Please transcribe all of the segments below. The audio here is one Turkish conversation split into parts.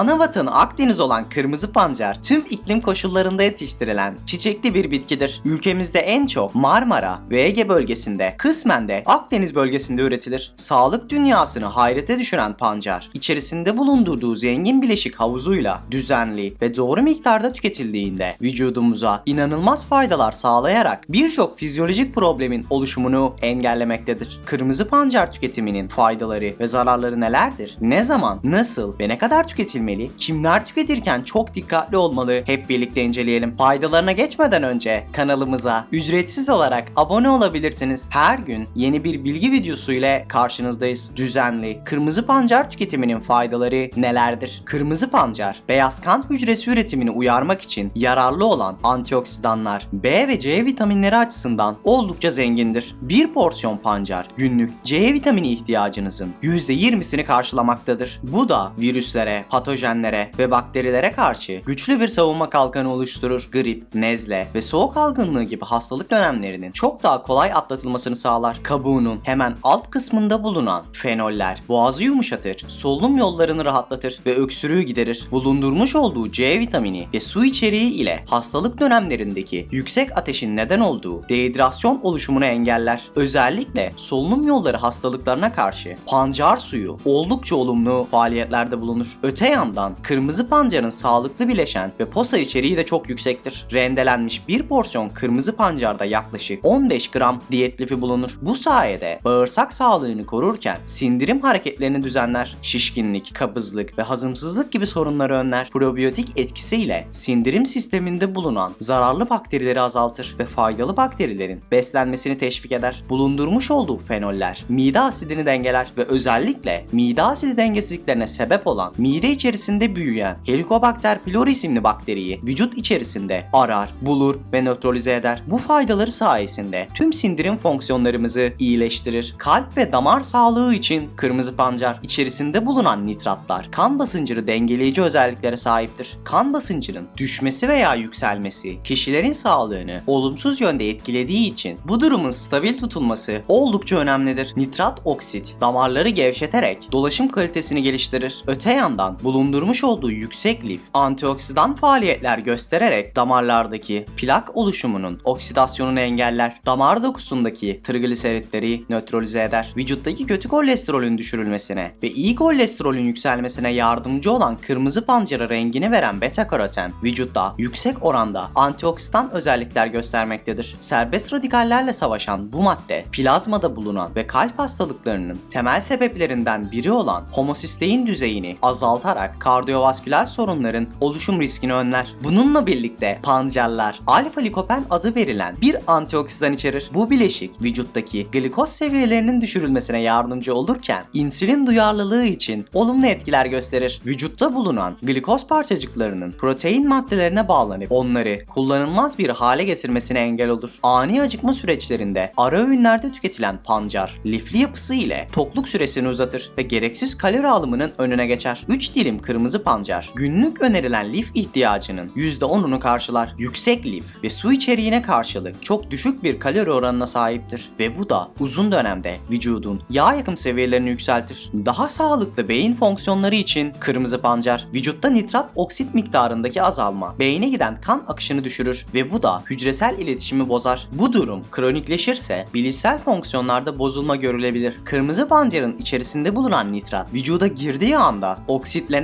Ana vatanı Akdeniz olan kırmızı pancar tüm iklim koşullarında yetiştirilen çiçekli bir bitkidir. Ülkemizde en çok Marmara ve Ege bölgesinde, kısmen de Akdeniz bölgesinde üretilir. Sağlık dünyasını hayrete düşüren pancar, içerisinde bulundurduğu zengin bileşik havuzuyla düzenli ve doğru miktarda tüketildiğinde vücudumuza inanılmaz faydalar sağlayarak birçok fizyolojik problemin oluşumunu engellemektedir. Kırmızı pancar tüketiminin faydaları ve zararları nelerdir? Ne zaman, nasıl ve ne kadar tüketilmeli? Kimler tüketirken çok dikkatli olmalı? Hep birlikte inceleyelim. Faydalarına geçmeden önce kanalımıza ücretsiz olarak abone olabilirsiniz. Her gün yeni bir bilgi videosu ile karşınızdayız. Düzenli kırmızı pancar tüketiminin faydaları nelerdir? Kırmızı pancar, beyaz kan hücresi üretimini uyarmak için yararlı olan antioksidanlar, B ve C vitaminleri açısından oldukça zengindir. Bir porsiyon pancar günlük C vitamini ihtiyacınızın %20'sini karşılamaktadır. Bu da virüslere, patojenlere ve bakterilere karşı güçlü bir savunma kalkanı oluşturur. Grip, nezle ve soğuk algınlığı gibi hastalık dönemlerinin çok daha kolay atlatılmasını sağlar. Kabuğunun hemen alt kısmında bulunan fenoller boğazı yumuşatır, solunum yollarını rahatlatır ve öksürüğü giderir. Bulundurmuş olduğu C vitamini ve su içeriği ile hastalık dönemlerindeki yüksek ateşin neden olduğu dehidrasyon oluşumunu engeller. Özellikle solunum yolları hastalıklarına karşı pancar suyu oldukça olumlu faaliyetlerde bulunur. Öte yandan kırmızı pancarın sağlıklı bileşen ve posa içeriği de çok yüksektir. Rendelenmiş bir porsiyon kırmızı pancarda yaklaşık 15 gram diyet lifi bulunur. Bu sayede bağırsak sağlığını korurken sindirim hareketlerini düzenler. Şişkinlik, kabızlık ve hazımsızlık gibi sorunları önler. Probiyotik etkisiyle sindirim sisteminde bulunan zararlı bakterileri azaltır ve faydalı bakterilerin beslenmesini teşvik eder. Bulundurmuş olduğu fenoller mide asidini dengeler ve özellikle mide asidi dengesizliklerine sebep olan mide içerisinde büyüyen Helicobacter pylori isimli bakteriyi vücut içerisinde arar, bulur ve nötralize eder. Bu faydaları sayesinde tüm sindirim fonksiyonlarımızı iyileştirir. Kalp ve damar sağlığı için kırmızı pancar içerisinde bulunan nitratlar kan basıncını dengeleyici özelliklere sahiptir. Kan basıncının düşmesi veya yükselmesi kişilerin sağlığını olumsuz yönde etkilediği için bu durumun stabil tutulması oldukça önemlidir. Nitrat oksit damarları gevşeterek dolaşım kalitesini geliştirir. Öte yandan bulundurmuş olduğu yüksek lif antioksidan faaliyetler göstererek damarlardaki plak oluşumunun oksidasyonunu engeller. Damar dokusundaki trigliseritleri nötralize eder. Vücuttaki kötü kolesterolün düşürülmesine ve iyi kolesterolün yükselmesine yardımcı olan kırmızı pancara rengini veren beta karoten vücutta yüksek oranda antioksidan özellikler göstermektedir. Serbest radikallerle savaşan bu madde plazmada bulunan ve kalp hastalıklarının temel sebeplerinden biri olan homosistein düzeyini azaltarak kardiyovasküler sorunların oluşum riskini önler. Bununla birlikte pancarlar alfa likopen adı verilen bir antioksidan içerir. Bu bileşik vücuttaki glikoz seviyelerinin düşürülmesine yardımcı olurken insülin duyarlılığı için olumlu etkiler gösterir. Vücutta bulunan glikoz parçacıklarının protein maddelerine bağlanıp onları kullanılmaz bir hale getirmesine engel olur. Ani acıkma süreçlerinde ara öğünlerde tüketilen pancar lifli yapısı ile tokluk süresini uzatır ve gereksiz kalori alımının önüne geçer. 3 dilim kırmızı pancar günlük önerilen lif ihtiyacının %10'unu karşılar. Yüksek lif ve su içeriğine karşılık çok düşük bir kalori oranına sahiptir ve bu da uzun dönemde vücudun yağ yakım seviyelerini yükseltir. Daha sağlıklı beyin fonksiyonları için kırmızı pancar vücutta nitrat oksit miktarındaki azalma beyne giden kan akışını düşürür ve bu da hücresel iletişimi bozar. Bu durum kronikleşirse bilişsel fonksiyonlarda bozulma görülebilir. Kırmızı pancarın içerisinde bulunan nitrat vücuda girdiği anda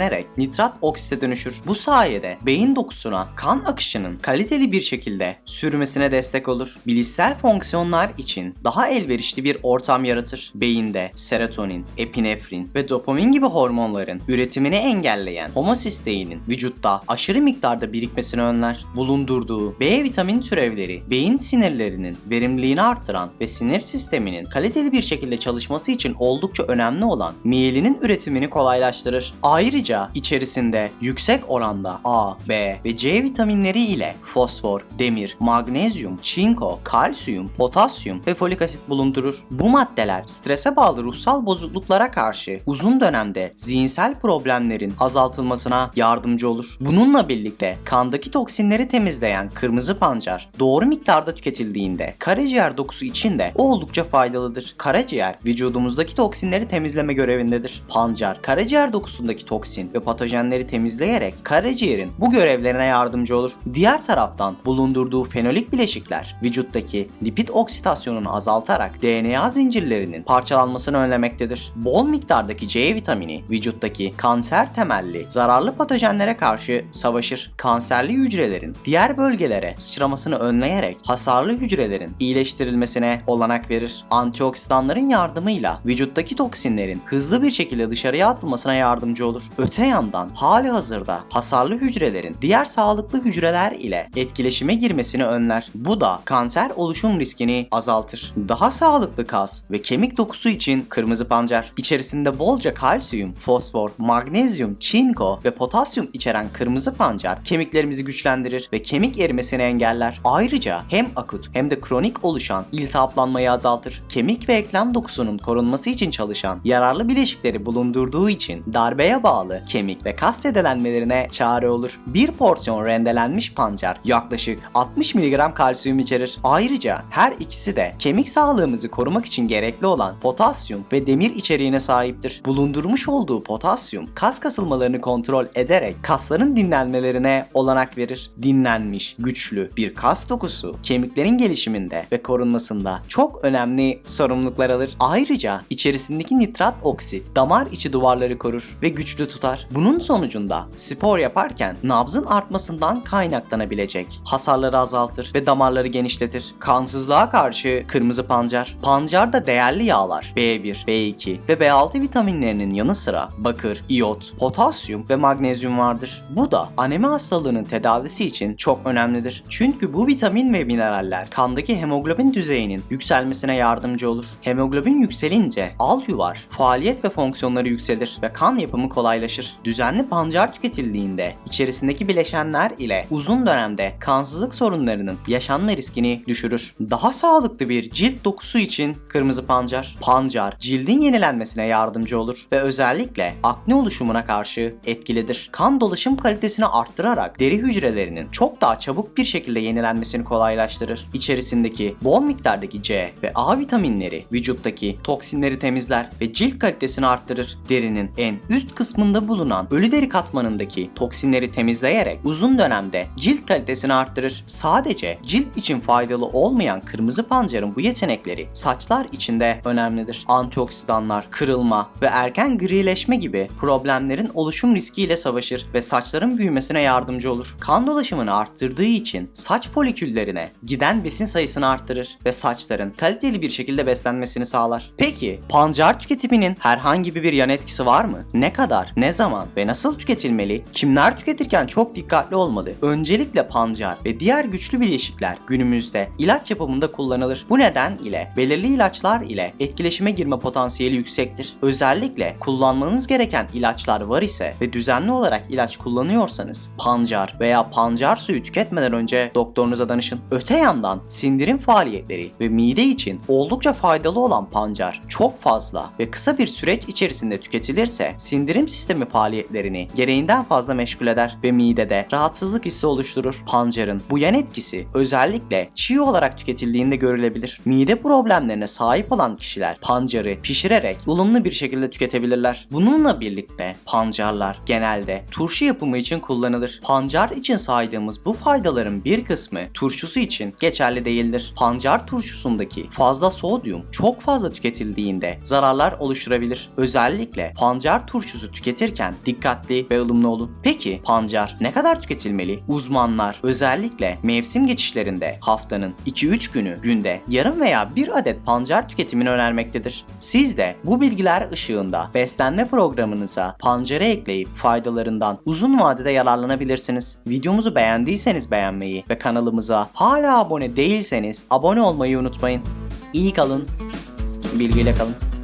oksitlenerek nitrat oksite dönüşür. Bu sayede beyin dokusuna kan akışının kaliteli bir şekilde sürmesine destek olur. Bilişsel fonksiyonlar için daha elverişli bir ortam yaratır. Beyinde serotonin, epinefrin ve dopamin gibi hormonların üretimini engelleyen homosisteinin vücutta aşırı miktarda birikmesini önler. Bulundurduğu B vitamin türevleri beyin sinirlerinin verimliliğini artıran ve sinir sisteminin kaliteli bir şekilde çalışması için oldukça önemli olan miyelinin üretimini kolaylaştırır. Ayrıca içerisinde yüksek oranda A, B ve C vitaminleri ile fosfor, demir, magnezyum, çinko, kalsiyum, potasyum ve folik asit bulundurur. Bu maddeler strese bağlı ruhsal bozukluklara karşı uzun dönemde zihinsel problemlerin azaltılmasına yardımcı olur. Bununla birlikte kandaki toksinleri temizleyen kırmızı pancar doğru miktarda tüketildiğinde karaciğer dokusu için de oldukça faydalıdır. Karaciğer vücudumuzdaki toksinleri temizleme görevindedir. Pancar karaciğer dokusundaki toksin hücrelerin ve patojenleri temizleyerek karaciğerin bu görevlerine yardımcı olur. Diğer taraftan bulundurduğu fenolik bileşikler vücuttaki lipid oksidasyonunu azaltarak DNA zincirlerinin parçalanmasını önlemektedir. Bol miktardaki C vitamini vücuttaki kanser temelli zararlı patojenlere karşı savaşır. Kanserli hücrelerin diğer bölgelere sıçramasını önleyerek hasarlı hücrelerin iyileştirilmesine olanak verir. Antioksidanların yardımıyla vücuttaki toksinlerin hızlı bir şekilde dışarıya atılmasına yardımcı olur. Öte yandan hali hazırda hasarlı hücrelerin diğer sağlıklı hücreler ile etkileşime girmesini önler. Bu da kanser oluşum riskini azaltır. Daha sağlıklı kas ve kemik dokusu için kırmızı pancar. İçerisinde bolca kalsiyum, fosfor, magnezyum, çinko ve potasyum içeren kırmızı pancar kemiklerimizi güçlendirir ve kemik erimesini engeller. Ayrıca hem akut hem de kronik oluşan iltihaplanmayı azaltır. Kemik ve eklem dokusunun korunması için çalışan yararlı bileşikleri bulundurduğu için darbeye bağlı kemik ve kas zedelenmelerine çare olur. Bir porsiyon rendelenmiş pancar yaklaşık 60 mg kalsiyum içerir. Ayrıca her ikisi de kemik sağlığımızı korumak için gerekli olan potasyum ve demir içeriğine sahiptir. Bulundurmuş olduğu potasyum kas kasılmalarını kontrol ederek kasların dinlenmelerine olanak verir. Dinlenmiş, güçlü bir kas dokusu kemiklerin gelişiminde ve korunmasında çok önemli sorumluluklar alır. Ayrıca içerisindeki nitrat oksit damar içi duvarları korur ve güçlü tutar. Bunun sonucunda spor yaparken nabzın artmasından kaynaklanabilecek hasarları azaltır ve damarları genişletir. Kansızlığa karşı kırmızı pancar. Pancarda değerli yağlar B1, B2 ve B6 vitaminlerinin yanı sıra bakır, iyot, potasyum ve magnezyum vardır. Bu da anemi hastalığının tedavisi için çok önemlidir. Çünkü bu vitamin ve mineraller kandaki hemoglobin düzeyinin yükselmesine yardımcı olur. Hemoglobin yükselince al yuvar, faaliyet ve fonksiyonları yükselir ve kan yapımı kolaylaşır. Düzenli pancar tüketildiğinde içerisindeki bileşenler ile uzun dönemde kansızlık sorunlarının yaşanma riskini düşürür. Daha sağlıklı bir cilt dokusu için kırmızı pancar. Pancar cildin yenilenmesine yardımcı olur ve özellikle akne oluşumuna karşı etkilidir. Kan dolaşım kalitesini arttırarak deri hücrelerinin çok daha çabuk bir şekilde yenilenmesini kolaylaştırır. İçerisindeki bol miktardaki C ve A vitaminleri vücuttaki toksinleri temizler ve cilt kalitesini arttırır. Derinin en üst kısmında bulunan ölü deri katmanındaki toksinleri temizleyerek uzun dönemde cilt kalitesini arttırır. Sadece cilt için faydalı olmayan kırmızı pancarın bu yetenekleri saçlar için de önemlidir. Antioksidanlar, kırılma ve erken grileşme gibi problemlerin oluşum riskiyle savaşır ve saçların büyümesine yardımcı olur. Kan dolaşımını arttırdığı için saç foliküllerine giden besin sayısını arttırır ve saçların kaliteli bir şekilde beslenmesini sağlar. Peki pancar tüketiminin herhangi bir yan etkisi var mı? Ne kadar, ne zaman ve nasıl tüketilmeli? Kimler tüketirken çok dikkatli olmalı? Öncelikle pancar ve diğer güçlü bileşikler günümüzde ilaç yapımında kullanılır. Bu neden ile belirli ilaçlar ile etkileşime girme potansiyeli yüksektir. Özellikle kullanmanız gereken ilaçlar var ise ve düzenli olarak ilaç kullanıyorsanız pancar veya pancar suyu tüketmeden önce doktorunuza danışın. Öte yandan sindirim faaliyetleri ve mide için oldukça faydalı olan pancar çok fazla ve kısa bir süreç içerisinde tüketilirse sindirim sistemi faaliyetlerini gereğinden fazla meşgul eder ve midede rahatsızlık hissi oluşturur. Pancarın bu yan etkisi özellikle çiğ olarak tüketildiğinde görülebilir. Mide problemlerine sahip olan kişiler pancarı pişirerek ılımlı bir şekilde tüketebilirler. Bununla birlikte pancarlar genelde turşu yapımı için kullanılır. Pancar için saydığımız bu faydaların bir kısmı turşusu için geçerli değildir. Pancar turşusundaki fazla sodyum çok fazla tüketildiğinde zararlar oluşturabilir. Özellikle pancar turşusu tüketirken dikkatli ve ılımlı olun. Peki pancar ne kadar tüketilmeli? Uzmanlar özellikle mevsim geçişlerinde haftanın 2-3 günü günde yarım veya bir adet pancar tüketimini önermektedir. Siz de bu bilgiler ışığında beslenme programınıza pancarı ekleyip faydalarından uzun vadede yararlanabilirsiniz. Videomuzu beğendiyseniz beğenmeyi ve kanalımıza hala abone değilseniz abone olmayı unutmayın. İyi kalın, bilgiyle kalın.